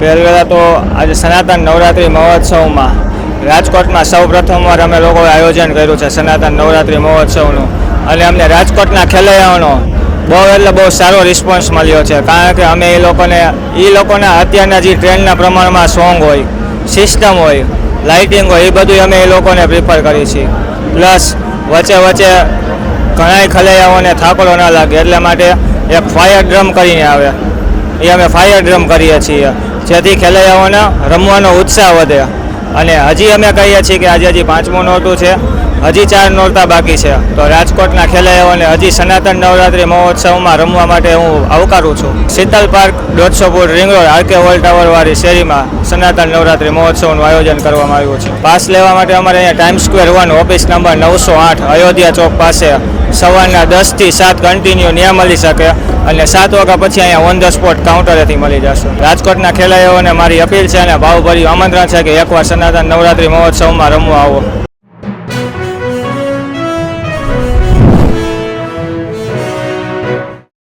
પહેલા તો આજે સનાતન નવરાત્રિ મહોત્સવમાં રાજકોટમાં સૌ પ્રથમવાર અમે લોકોએ આયોજન કર્યું છે સનાતન નવરાત્રિ મહોત્સવનું. અને અમને રાજકોટના ખેલૈયાઓનો બહુ એટલે બહુ સારો રિસ્પોન્સ મળ્યો છે. કારણ કે અમે એ લોકોને, એ લોકોના અત્યારના જે ટ્રેન્ડના પ્રમાણમાં સોંગ હોય સિસ્ટમ હોય લાઇટિંગ હોય, એ બધું અમે એ લોકોને પ્રિફર કરીએ છીએ. પ્લસ વચ્ચે વચ્ચે ઘણાય ખલૈયાઓને થાકડો ના લાગે, એટલે માટે એક ફાયર ડ્રમ કરીને આવે. એ અમે ફાયર ડ્રમ કરીએ છીએ. જેથી ખેલૈયાઓને રમવાનો ઉત્સાહ વધે. અને હજી અમે કહીએ છીએ કે આજે હજી પાંચમું નોરતું છે. હજી ચાર નોરતા બાકી છે. તો રાજકોટના ખેલૈયાઓને હજી સનાતન નવરાત્રિ મહોત્સવમાં રમવા માટે હું આવકારું છું. શીતલ પાર્ક દોઢસો foot ring road RK hall ટાવરવાળી શેરીમાં સનાતન નવરાત્રિ મહોત્સવનું આયોજન કરવામાં આવ્યું છે. પાસ લેવા માટે અમારે અહીંયા time square one office number નવસો આઠ, અયોધ્યા ચોક પાસે સવારના દસથી સાત કન્ટિન્યુ નિયમ મળી શકે. અને સાત વાગ્યા પછી અહીંયા ઓન ધ સ્પોટ કાઉન્ટરેથી મળી જશે. રાજકોટના ખેલાડીઓને મારી અપીલ છે અને ભાવભર્યું આમંત્રણ છે કે એકવાર સનાતન નવરાત્રિ મહોત્સવમાં રમવા આવો.